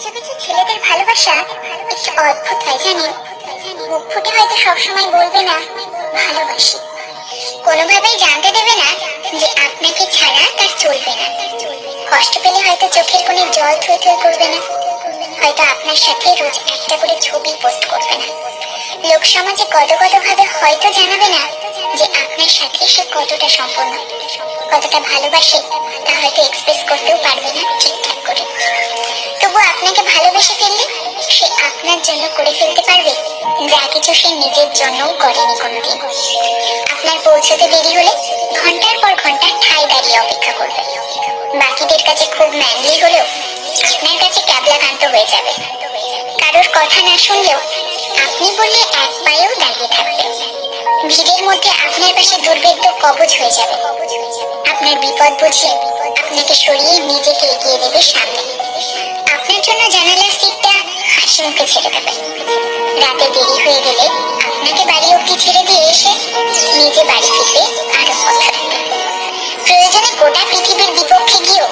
কিছু কিছু ছেলেদের ভালোবাসা একটু অদ্ভুত হয়, জানেন? মুখ ফুটে হয়তো সবসময় বলবে না, ভালোবাসি। কোনোভাবেই জানতে দেবে না যে আপনাকে ছাড়া তার চলবে না। কষ্ট পেলে হয়তো চোখের জল থুই থুই করবে না। হয়তো আপনার সাথে রোজ একটা করে ছবি পোস্ট করবে না। লোক সমাজে ভাবে হয়তো জানাবে না যে আপনার সাথে সে কতটা সম্পূর্ণ কতটা ভালোবাসে, তা হয়তো এক্সপ্রেস করতেও পারবে না তবু আপনাকে ভালোবেসে ফেললে সে আপনার জন্য করে ফেলতে পারবে। যা কিছু সে নিজের জন্যও করেনি কোনোদিন। আপনার পৌঁছতে দেরি হলে ঘণ্টার পর ঘণ্টা ঠাই দাঁড়িয়ে অপেক্ষা করবে। বাকিদের কাছে খুব ম্যানলি হলেও আপনার কাছে ক্যাবলাকান্ত হয়ে যাবে। কারোর কথা না শুনলেও আপনি বললে এক পায়েও দাঁড়িয়ে থাকবে। ভিড়ের মধ্যে আপনার পাশে দুর্ভেদ্য কবচ হয়ে যাবে। আপনার বিপদ বুঝে আপনাকে সরিয়ে নিজেকে হাসি ছেড়ে দেবে। রাতে দেরি হয়ে গেলে আপনাকে বাড়ি অব্দি ছেড়ে দিয়ে এসে নিজে বাড়ি ফিরবে আরও প্রয়োজনে গোটা পৃথিবীর বিপক্ষে গিয়েও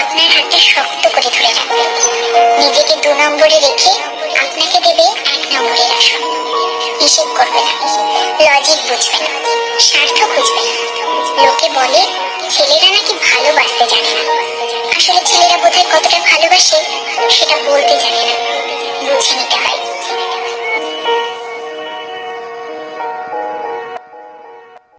আপনার হাতটা শক্ত করে ধরে রাখবে নিজেকে দু নম্বরে রেখে আপনাকে দেবে এক নম্বরের আসন। হিসেব করবে না লজিক বুঝবে না স্বার্থ খুঁজবে না লোকে বলে, ছেলেরা নাকি ভালোবাসতে জানে না। আসলে ছেলেরা বোধহয় কতটা ভালোবাসে সেটা বলতে জানে না।